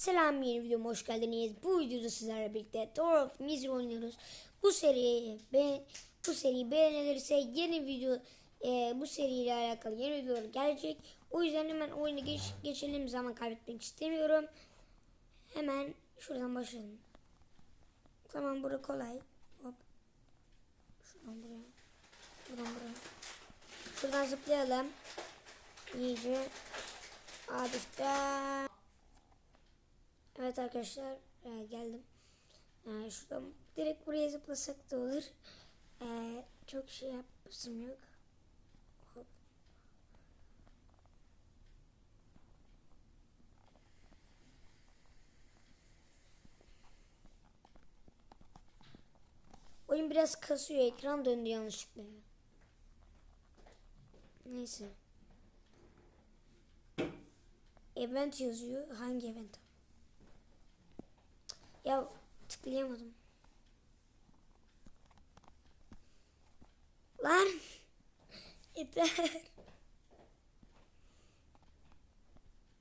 Selam yeni videoma hoş geldiniz. Bu videoda sizlerle birlikte Tower of Misery oynuyoruz. Bu seriyi ben bu seri beğenilirse yeni video e, bu seriyle alakalı yeni videolar gelecek. O yüzden hemen oyuna geç, geçelim. Zaman kaybetmek istemiyorum. Hemen şuradan başlayalım. Tamam bura kolay. Hop. Şuradan buraya. Buradan buraya. Şuradan zıplayalım. İyice. İşte. Evet arkadaşlar e, geldim. E, şuradan direkt buraya zıplasak da olur. E, çok şey yapmasım yok. Hop. Oyun biraz kasıyor. Ekran döndü yanlışlıkla. Neyse. Event yazıyor. Hangi event? Ya tıklayamadım. Lan. Yeter.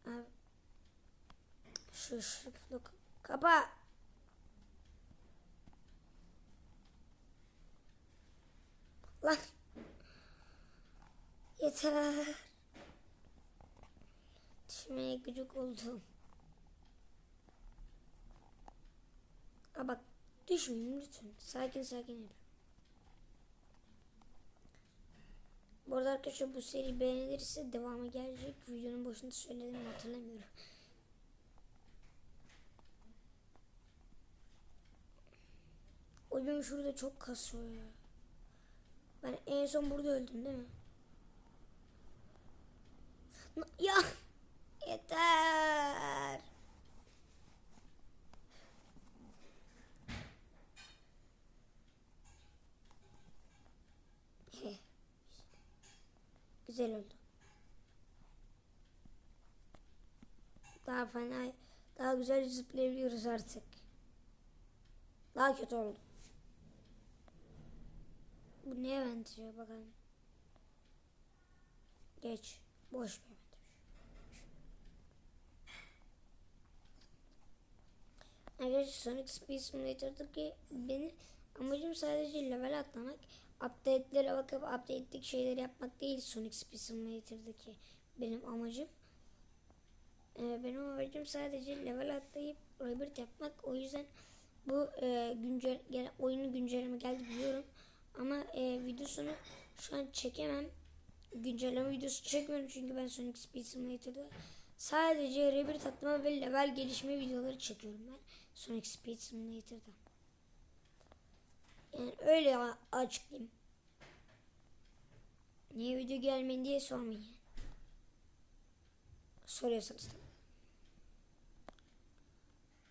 Abi. Şu şu Kapa. Lan. Yeter. Düşmeye gıcık oldum. Ha bak düşmeyeyim lütfen. Sakin sakin yap. Bu arada arkadaşlar bu seri beğenilirse devamı gelecek. Videonun başında söyledim hatırlamıyorum. Oyun şurada çok kasıyor. Ben en son burada öldüm değil mi? Ya yeter. Heh. Güzel oldu. Daha fena, daha güzel zıplayabiliyoruz artık. Daha kötü oldu. Bu ne benziyor bakalım. Geç. Boş bir. Arkadaşlar Sonic Speed Simulator'daki beni amacım sadece level atlamak. Update'lere bakıp update'lik şeyleri yapmak değil Sonic Speed Simulator'daki benim amacım. Ee, benim amacım sadece level atlayıp rebirth yapmak. O yüzden bu e, güncel gene oyunu güncelleme geldi biliyorum. Ama e, videosunu şu an çekemem. Güncelleme videosu çekmiyorum çünkü ben Sonic Speed Simulator'da sadece rebirth atlama ve level gelişme videoları çekiyorum ben Sonic Speed Simulator'da. Yani öyle açıklayayım. Niye video gelmeyin diye sormayın. Soruyorsanız tabii.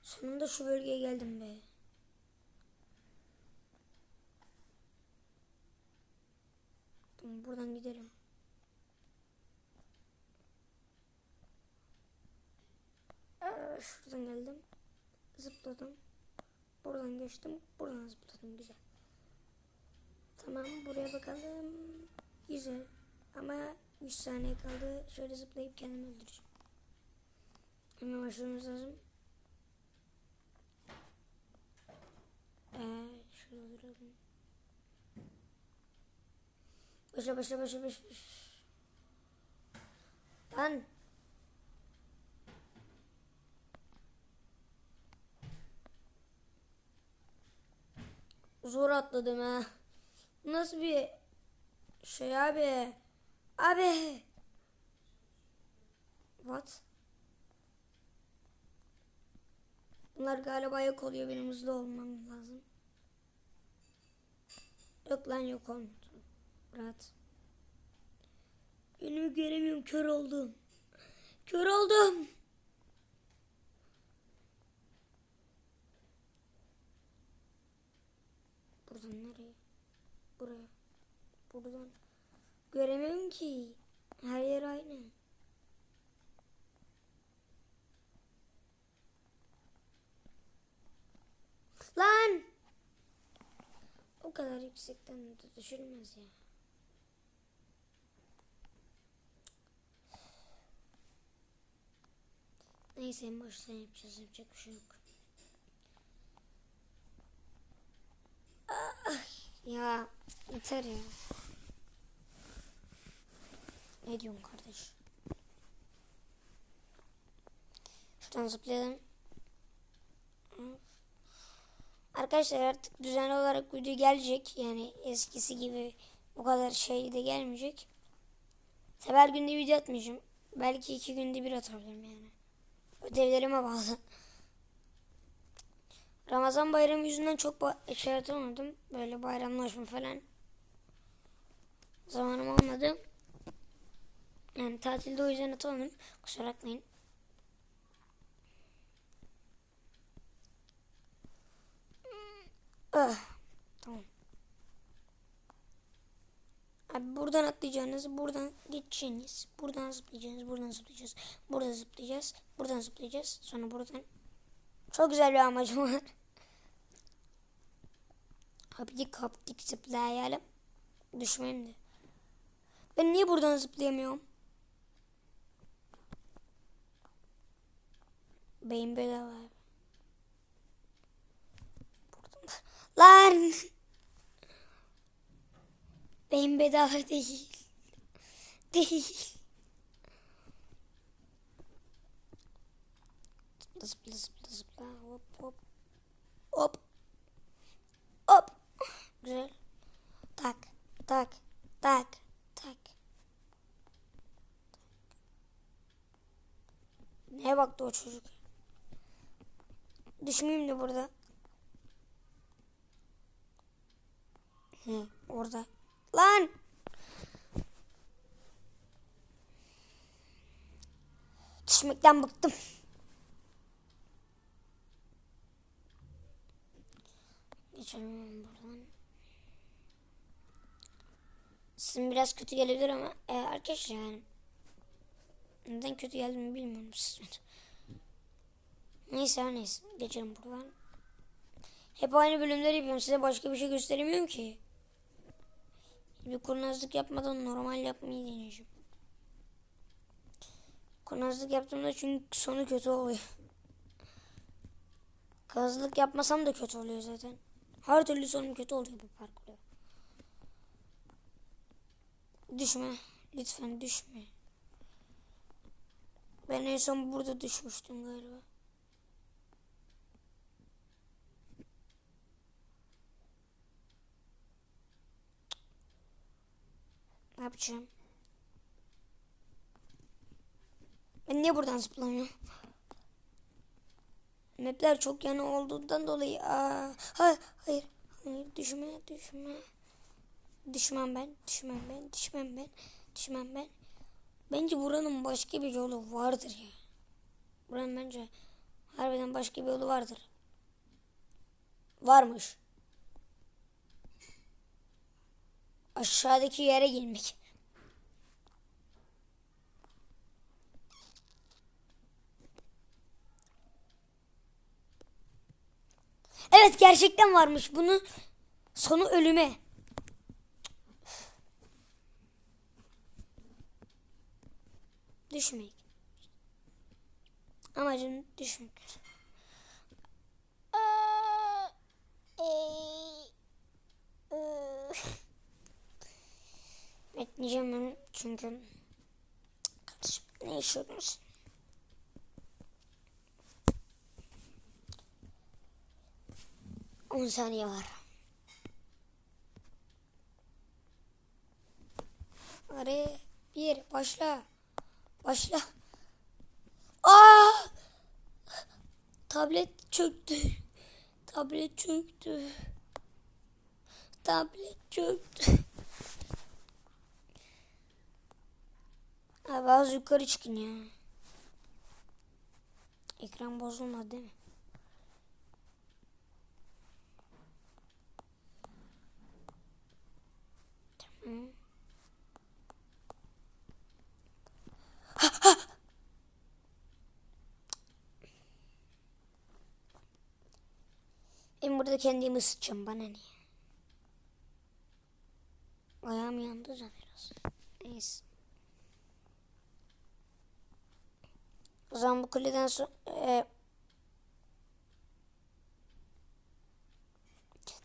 Sonunda şu bölgeye geldim be. Tamam buradan gidelim. Ee, şuradan geldim. Zıpladım. Buradan geçtim. Buradan zıpladım. Güzel. Tamam buraya bakalım. Güzel. Ama 3 saniye kaldı. Şöyle zıplayıp kendimi öldüreceğim. Hemen başlamamız lazım. Ee, şurada duralım. Başla başla başla başla. Lan. Zor atladım ha. Nasıl bir şey abi? Abi. What? Bunlar galiba yok oluyor. Benim hızlı olmam lazım. Yok lan yok olmadı. Rahat. Önümü göremiyorum. Kör oldum. Kör oldum. Buradan nereye? Buraya. Buradan. Göremiyorum ki. Her yer aynı. Lan! O kadar yüksekten düşülmez ya. Neyse en baştan yapacağız. Yapacak bir şey yok. Ah, ya yeter ya. Ne diyorsun kardeş? Şuradan zıplayalım. Arkadaşlar artık düzenli olarak video gelecek. Yani eskisi gibi o kadar şey de gelmeyecek. Sefer günde video atmayacağım. Belki iki günde bir atabilirim yani. Ödevlerime bağlı. Ramazan bayramı yüzünden çok ba- şey atamadım. Böyle bayramlaşma falan. Zamanım olmadı. Yani tatilde o yüzden atamadım. Kusura bakmayın. Ah, tamam. Abi buradan atlayacağınız, buradan geçeceğiniz, buradan zıplayacağınız, buradan zıplayacağız, burada zıplayacağız, buradan zıplayacağız, sonra buradan. Çok güzel bir amacım var. Haptik haptik zıplayalım. Düşmeyeyim de. Ben niye buradan zıplayamıyorum? Beyin abi. Buradan. Lan! Beyin bedava değil. Değil. Zıpla zıpla zıpla hop. Hop. Hop. Güzel. Tak. Tak. Tak. Tak. Neye baktı o çocuk? Düşmeyeyim de burada. He, orada. Lan! Düşmekten bıktım. Geçelim buradan. Sizin biraz kötü gelebilir ama e, arkadaşlar yani neden kötü geldiğimi bilmiyorum sizin. Neyse neyse geçelim buradan. Hep aynı bölümleri yapıyorum size başka bir şey gösteremiyorum ki. Bir kurnazlık yapmadan normal yapmayı deneyeceğim. Kurnazlık yaptığımda çünkü sonu kötü oluyor. Kazlık yapmasam da kötü oluyor zaten. Her türlü sonum kötü oluyor bu parkurda. Düşme. Lütfen düşme. Ben en son burada düşmüştüm galiba. Ne yapacağım? Ben niye buradan zıplamıyorum? Mapler çok yana olduğundan dolayı. Aa, hayır, hayır, hayır, düşme, düşme. Düşmem ben, düşmem ben, düşmem ben, düşmem ben. Bence buranın başka bir yolu vardır ya. Buranın bence harbiden başka bir yolu vardır. Varmış. Aşağıdaki yere girmek. Evet gerçekten varmış. Bunu sonu ölüme. Düşmek. Amacım düşmek. Ey, ıı. Bekleyeceğim ben çünkü kardeşim ne yaşıyorsunuz? On saniye var. Araya bir başla. Başla. Aa! Tablet çöktü. Tablet çöktü. Tablet çöktü. Abi az yukarı çıkın ya. Ekran bozulmadı değil mi? Tamam. Ben burada kendimi ısıtacağım bana ne? Ayağım yandı da biraz. Neyse. O zaman bu kuleden sonra...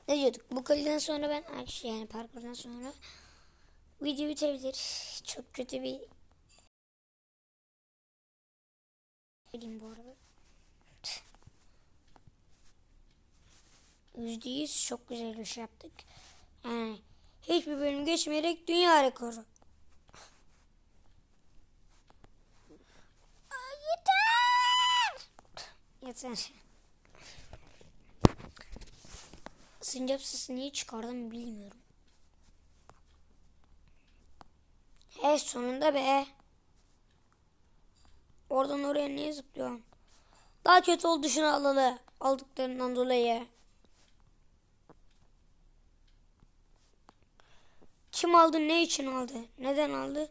ne diyorduk? Bu kuleden sonra ben yani parkurdan sonra video bitebilir. Çok kötü bir Bileyim bu arada. Yüzde yüz çok güzel bir şey yaptık. Yani hiçbir bölüm geçmeyerek dünya rekoru. Yeter. Yeter. Sincap sesi niye çıkardım bilmiyorum. He sonunda be. Oradan oraya niye zıplıyorsun? Daha kötü oldu şunu alalı. Aldıklarından dolayı. Kim aldı? Ne için aldı? Neden aldı?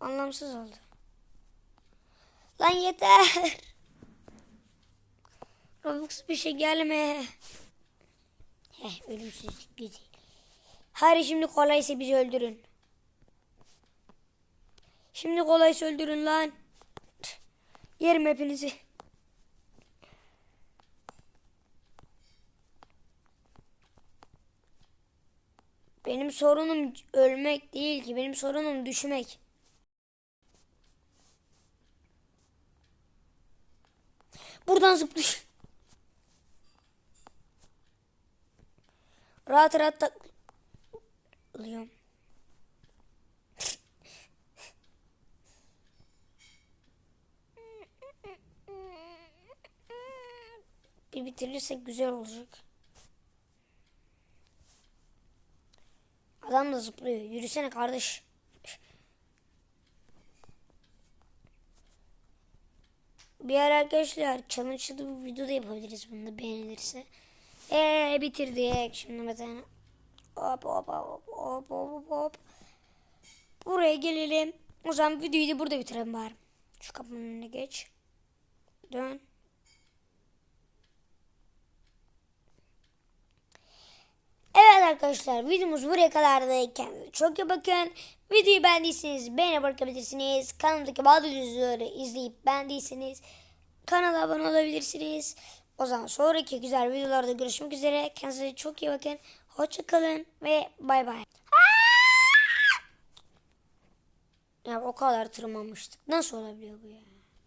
Anlamsız aldı. Lan yeter. Robux bir şey gelme. Heh ölümsüzlük güzel. Hadi şimdi kolaysa bizi öldürün. Şimdi kolaysa öldürün lan. Yerim hepinizi. Benim sorunum ölmek değil ki. Benim sorunum düşmek. Buradan zıplıyor. Rahat rahat takılıyorum. Bir bitirirsek güzel olacak. Adam da zıplıyor. Yürüsene kardeş. Bir ara arkadaşlar challenge'lı bir video da yapabiliriz bunu da beğenilirse. Eee bitirdik. Şimdi mesela hop hop hop hop hop hop. Buraya gelelim. O zaman videoyu da burada bitirelim bari. Şu kapının önüne geç. Dön. Evet arkadaşlar videomuz buraya kadardı. Kendinize çok iyi bakın. Videoyu beğendiyseniz beğene bırakabilirsiniz. Kanalımdaki bazı videoları izleyip beğendiyseniz kanala abone olabilirsiniz. O zaman sonraki güzel videolarda görüşmek üzere. Kendinize çok iyi bakın. Hoşçakalın ve bay bay. Ya o kadar tırmanmıştık. Nasıl olabiliyor bu ya?